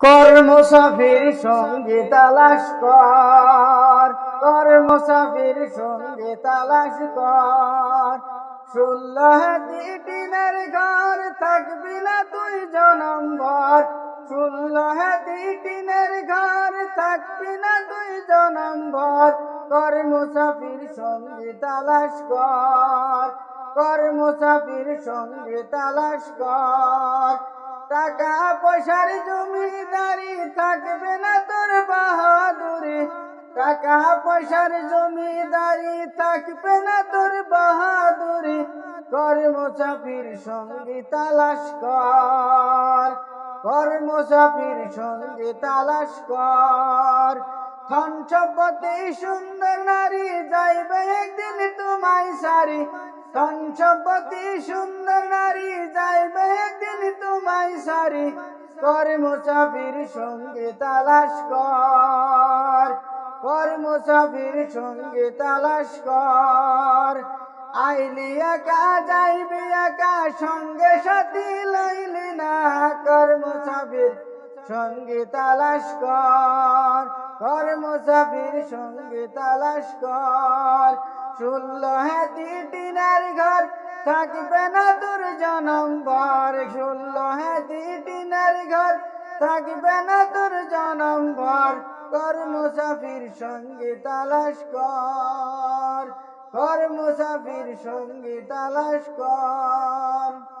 কর মুসাফির সঙ্গে তালাশ কর। কর মুসাফির সঙ্গে তালাশ কর। ষোল্লহ টিনের ঘর থাকবি না তুই জনম্বর। ষোল্লহ টিনের ঘর থাকবি না তুই জনম্বর। কর মুসাফির সঙ্গে তালাশ কর। কর মুসাফির সঙ্গে তালাশ কর। টাকা পয়সার জমিদারি থাকবে না তোর বাহাদুরি। টাকা পয়সার জমিদারি থাকবে না তোর বাহাদুরি। কর মুসাফির সঙ্গে তালাশ কর কর মুসাফির সঙ্গে তালাশ কর। ধন সম্পত্তি সুন্দর নারী যাইবে একদিন তোমায় সারি। ধন সম্পত্তি সুন্দর নারী যাইবে একদিন সারি কর মুসাফির সঙ্গে তালাশ কর। কর মুসাফির সঙ্গে তালাশ কর। আইলি একা যাইবি একা, সঙ্গে সাথী লইলি না। কর মুসাফির সঙ্গে তালাশ কর। কর মুসাফির সঙ্গে তালাশ কর। হাতি টিনার ঘর থাকবে না তোর জনম ঘর। ষোলো হাতি টিনার ঘর, থাকবে না তোর জনম ঘর। কর মুসাফির সঙ্গে তালাশ কর মুসাফির সঙ্গে তালাশ কর।